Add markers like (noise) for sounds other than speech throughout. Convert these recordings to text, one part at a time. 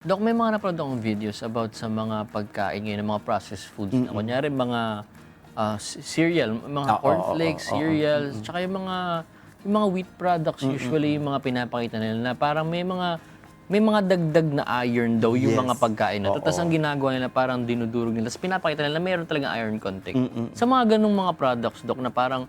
Dok, may mga napanood akong videos about sa mga pagkain ngayon, ng mga processed foods. Na, kunyari, mga ah, c- cereal, mga Ah, oo, cornflakes, oo, oo. cereals, tsaka yung mga, yung mga wheat products, usually yung mga pinapakita nila na parang may mga may mga dagdag na iron daw yung Yes. mga pagkain na. Tapos ang ginagawa nila parang dinudurog nila. Tapos pinapakita nila meron talaga iron content. Sa mga ganung mga products, Dok, na parang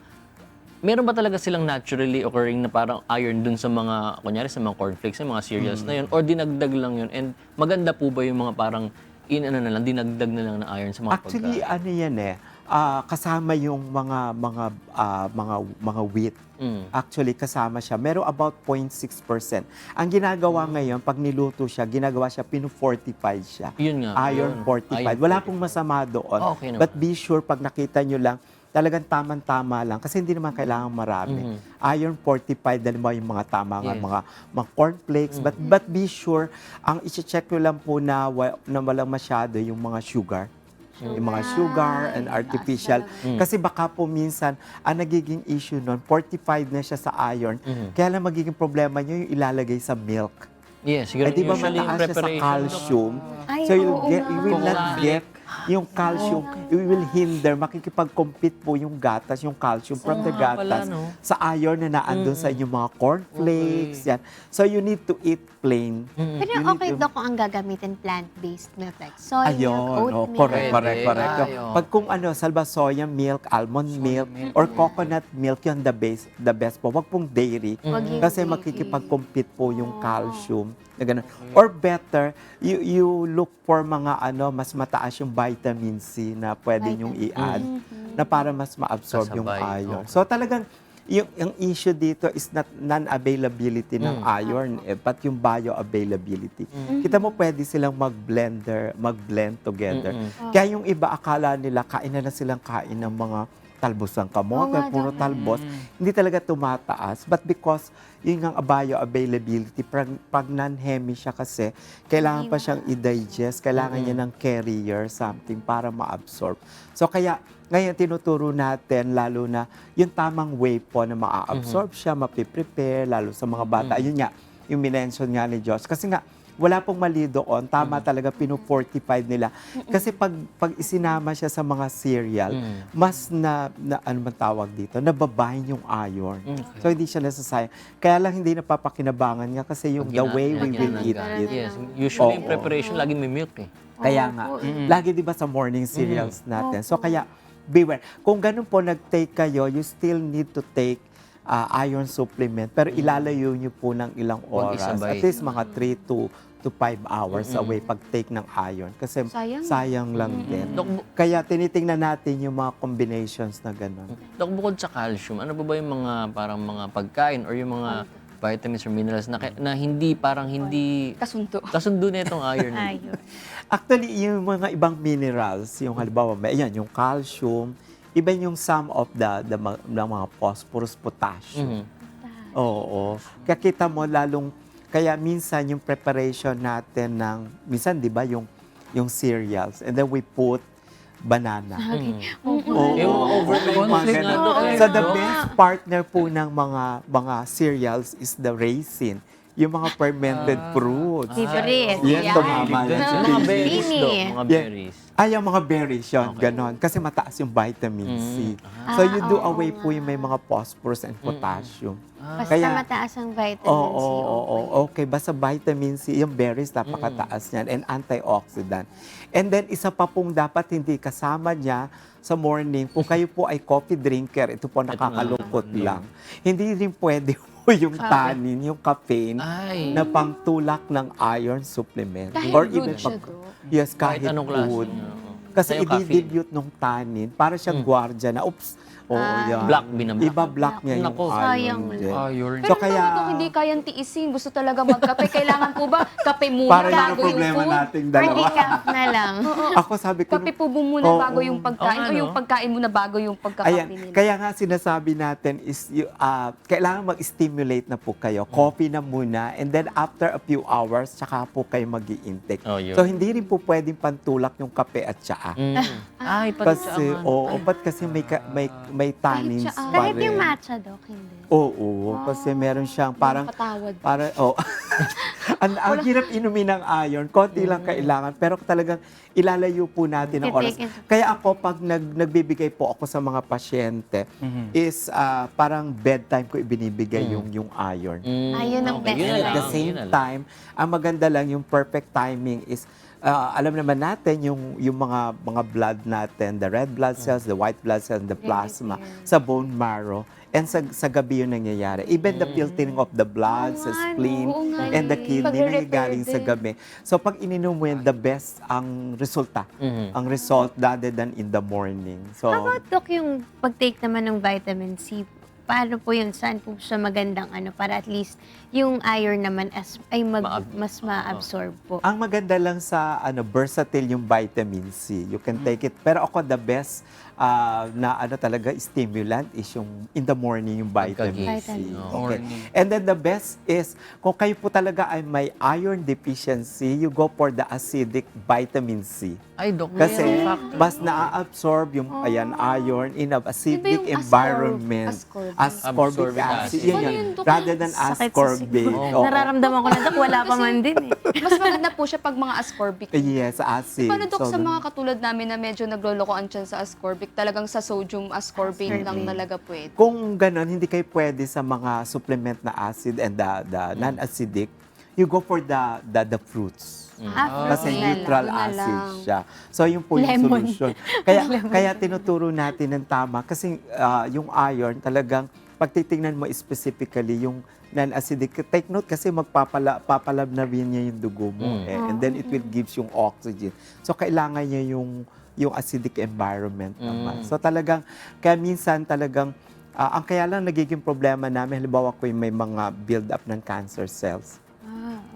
meron ba talaga silang naturally occurring na parang iron dun sa mga, kunyari sa mga cornflakes, sa mga cereals na yun, or dinagdag lang yun? And maganda po ba yung mga parang in ano na lang, dinagdag na lang na iron sa mga Actually, pagkain? ano yan eh, ah, kasama yung mga mga ah, mga mga wheat. Mm. Actually, kasama siya. Meron about 0.6%. Ang ginagawa ngayon, pag niluto siya, ginagawa siya, pinu-fortify siya. Yun nga. Iron yun. fortified. Iron Wala pong masama doon. Ah, okay naman. But be sure, pag nakita nyo lang, talagang tamang-tama lang. Kasi hindi naman kailangan marami. Iron fortified, mo yung mga tama nga, Mm-hmm. Yes. mga, mga cornflakes. But, but be sure, ang isi-check nyo lang po na, na walang masyado yung mga sugar. Yung mga sugar and artificial. Mm. Kasi baka po minsan, ang nagiging issue nun, fortified na siya sa iron. Mm-hmm. Kaya lang magiging problema nyo yung ilalagay sa milk. Yes, siguro Eh, di ba mataas siya sa calcium? Ay, so you, oo get, you will not get yung calcium. You will hinder, makikipag-compete po yung gatas, yung calcium from the nga pala, gatas no? sa iron na naandun sa inyong mga cornflakes. Yan. So you need to eat plain. Pero You need okay to- daw kung ang gagamitin plant-based milk like soy Ayun, milk, oh, oat milk. correct, Pwede. correct, correct. Ay, oh. Pag kung ano, salba soya milk, almond milk, or coconut milk, yun the best, the best po. Wag pong dairy. Wag yung Kasi dairy. makikipag-compete po yung calcium. Na ganun. Or better, you, you look for mga ano, mas mataas yung vitamin C na pwede nyong i-add na para mas ma-absorb yung Kasabay, iron. okay. So talagang yung, yung issue dito is not non-availability ng iron, eh, but yung bioavailability. Kita mo pwede silang mag-blender, mag-blend together. Kaya yung iba akala nila kain na na silang kain ng mga talbos ng kamote, Oo nga puro talbos. Hindi talaga tumataas. But because yung ang bioavailability, pag, pag non-hemi siya kasi, kailangan pa siyang i-digest, kailangan niya ng carrier, something, para ma-absorb. So kaya, ngayon tinuturo natin, lalo na yung tamang way po na ma-absorb siya, mapiprepare, lalo sa mga bata. Ayun nga, yung minention nga ni Josh. Kasi nga, wala pong mali doon. Tama talaga, pinu-fortified nila. Kasi pag, pag isinama siya sa mga cereal, mas na, na ano man tawag dito, nababahin yung iron. So, hindi siya nasasayang. Kaya lang hindi napapakinabangan nga kasi yung the way we will eat it. Yes, usually Oo. preparation, lagi may milk eh. Kaya nga, lagi di ba sa morning cereals natin. So kaya, beware. Kung ganun po nag-take kayo, you still need to take uh, iron supplement. Pero ilalayo nyo po ng ilang oras. At least mga 3 to to 5 hours away pag-take ng iron. Kasi Sayang. sayang lang din. Dok, bu- Kaya tinitingnan natin yung mga combinations na gano'n. Dok, bukod sa calcium, ano pa ba yung mga parang mga pagkain or yung mga vitamins or minerals na, na hindi parang hindi Kasunto. kasundo na itong (laughs) iron? Ayun. Actually, yung mga ibang minerals, yung halimbawa, may, ayan, yung calcium, iba yung some of the, the, ng mga phosphorus, potassium. Mhm. Oo. Kaya kita mo lalong, kaya minsan yung preparation natin ng, minsan di ba yung, yung cereals, and then we put banana. Oo. Mga ones nga, ganun. Dok, eh, So the best partner po ng mga mga cereals is the raisin. Yung mga fermented fruits. Favorite. Yes, Yan. tumama yan. Yung mga berries. Dok, mga berries. Ay, yung mga berries yun, ganon. Kasi mataas yung vitamin C. So you do Ah, away po yung may mga phosphorus and potassium. Basta Kaya- mataas ang vitamin Oo, C. oo, oo, okay. Basta vitamin C, yung berries, napakataas niyan. And antioxidant. And then, isa pa pong dapat hindi kasama niya sa morning, kung kayo po ay coffee drinker, ito po nakakalungkot lang. Hindi rin pwede yung tannin, yung caffeine, Ay. na pangtulak ng iron supplement. Dahil Or good even siya, pag- Dok. Yes, Kahit kahit, anong klase. food. oo. Kasi Sa'yo, caffeine. i-dilute nung tannin, para siyang gwardya na, oops, oo, Ah. yan. Black, binablock. Iba-block niya yung Nako. iron. Sayang din. Iron. So, Pero kaya- bakit kung hindi kayang tiisin, gusto talaga magkape, (laughs) kailangan po ba kape muna Para yun ang bago yung problema food? nating dalawa. decaf na lang. (laughs) Ako sabi ko, Kape po mo muna Oo. bago yung pagkain Oo o yung pagkain muna bago yung Ayan, pagkakape nila. kaya nga sinasabi natin is you, ah, kailangan mag-stimulate na po kayo. Coffee na muna and then after a few hours, tsaka po kayo mag intake Oh, yun. So hindi rin po pwedeng pantulak yung kape at tsaa. Tsaa. Mm. Ay, pati Kasi, siya, oo, ba't kasi may, ka- may, may tannins tsaa. pa Kahit yung rin. matcha, Dok, hindi. Oo, kasi meron siyang parang, Patawad. para, oh. (laughs) ang, ang hirap inumin ng iron, konti lang kailangan, pero talagang ilalayo po natin ang oras. Kaya ako, pag nag, nagbibigay po ako sa mga pasyente, is ah, parang bedtime ko ibinibigay yung, yung iron. Mm, Ayun ang best. yun na at lang, the yun same na lang. time, ang maganda lang, yung perfect timing is, ah, alam naman natin yung, yung mga, mga blood natin, the red blood cells, the white blood cells, the plasma, sa bone marrow, and sa, sa gabi yun nangyayari. Even the filtering of the blood, sa spleen, nga and the eh. kidney, nangyagaling sa gabi. So pag ininom mo yun, the best ang resulta. Mhm. Ang result rather than in the morning. So, How about, Dok, yung pag-take naman ng vitamin C? Paano po yun? Saan po siya magandang ano? Para at least yung iron naman as, ay mag, Maab- mas ma-absorb po. Ang maganda lang sa ano versatile yung vitamin C. You can take it. Pero ako the best ah, na ano talaga stimulant is yung in the morning yung vitamin C. Vitamin. Okay. And then the best is kung kayo po talaga ay may iron deficiency, you go for the acidic vitamin C. Ay, Dok, Kasi factor. mas na-absorb yung ayan iron in a acidic yung ascorb- environment. Ascorbic? Acid. acid. Yan Ano yun. Dok? Rather than Sakit sa ascorbic. Oo. Nararamdaman ko na, Dok, wala pa man din eh. (laughs) Mas maganda po siya pag mga ascorbic. Yes, acid. Paano dok So, sa mga katulad namin na medyo naglolokoan dyan sa ascorbic, talagang sa sodium ascorbate lang talaga pwede. Kung ganon, hindi kayo pwede sa mga supplement na acid and the, the non-acidic, you go for the the, the fruits. Ah, Kasi fruits na lang. neutral Yun na acid lang. siya. So, yun po yung Lemon. solution. Kaya, (laughs) kaya tinuturo natin ng tama kasi ah, yung iron talagang pag titingnan mo specifically yung non-acidic, take note kasi magpapala, papalab na rin niya yung dugo mo. Mm. eh, and then it will gives yung oxygen. So, kailangan niya yung yung acidic environment naman. Mm. So, talagang, kaya minsan talagang, ah, ang kaya lang nagiging problema namin, halimbawa ko yung may mga build-up ng cancer cells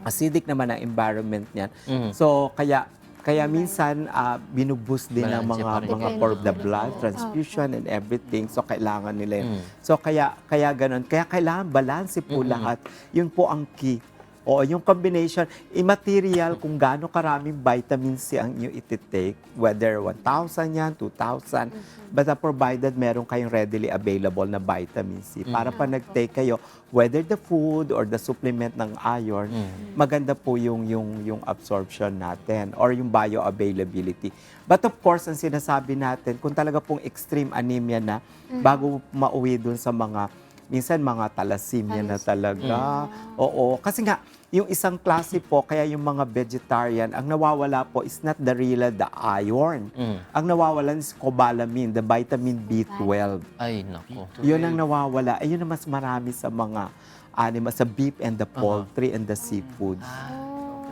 acidic naman ang environment niyan. Mhm. So kaya kaya minsan uh, binuboost din ng mga pa rin. mga for the blood transfusion and everything. So kailangan nila yun. Mm. So kaya kaya ganun. Kaya kailangan balanse po lahat. Yun po ang key. O yung combination, immaterial kung gaano karaming vitamin C ang inyo iti-take, whether 1,000 yan, 2,000, but uh, provided meron kayong readily available na vitamin C. Para pa nag-take kayo, whether the food or the supplement ng iron, Mm. maganda po yung, yung, yung absorption natin or yung bioavailability. But of course, ang sinasabi natin, kung talaga pong extreme anemia na, bago mauwi dun sa mga, minsan mga thalassemia na talaga. Oo. Kasi nga, yung isang klase po, kaya yung mga vegetarian, ang nawawala po is not the real, the iron. Mm. Ang nawawalan is cobalamin, the vitamin B12. Ay, nako. Yun ang nawawala. Ayun ang mas marami sa mga animal, sa beef and the poultry and the seafood.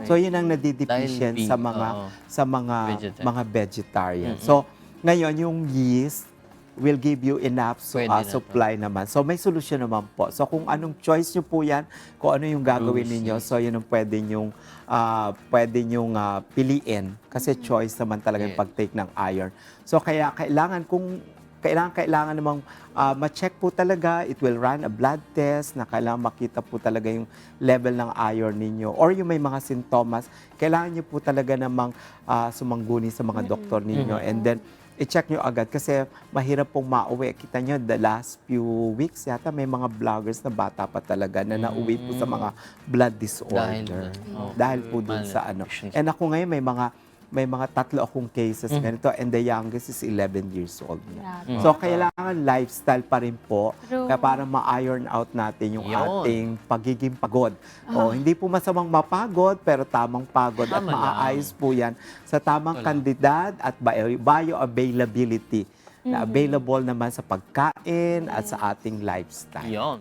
So yun ang nadideficient sa mga oo. sa mga Vegetarian. mga vegetarian. So ngayon yung yeast will give you enough su- Pwede uh, na supply naman. So may solusyon naman po. So kung anong choice nyo po yan, kung ano yung gagawin Juicy. ninyo, so yun ang pwede nyong, ah, pwede nyong ah, piliin. Kasi choice naman talaga yung Yes. pag-take ng iron. So kaya kailangan kung kailangan kailangan namang ah, ma-check po talaga, it will run a blood test na kailangan makita po talaga yung level ng iron ninyo or yung may mga sintomas, kailangan niyo po talaga namang ah, sumangguni sa mga doktor ninyo and then i-check nyo agad kasi mahirap pong mauwi. Kita nyo, the last few weeks yata may mga vloggers na bata pa talaga na nauwi po sa mga blood disorder. Dahil. Dahil po dun sa ano. And ako ngayon may mga may mga tatlo akong cases Mm. ganito and the youngest is 11 years old na. Grabe. So, kailangan lifestyle pa rin po True. kaya para ma-iron out natin yung Yun. ating pagiging pagod. O, hindi po masamang mapagod, pero tamang pagod at Tama lang. maaayos po yan sa tamang Wala. kandidad at bio- bioavailability na available naman sa pagkain at sa ating lifestyle. Yun.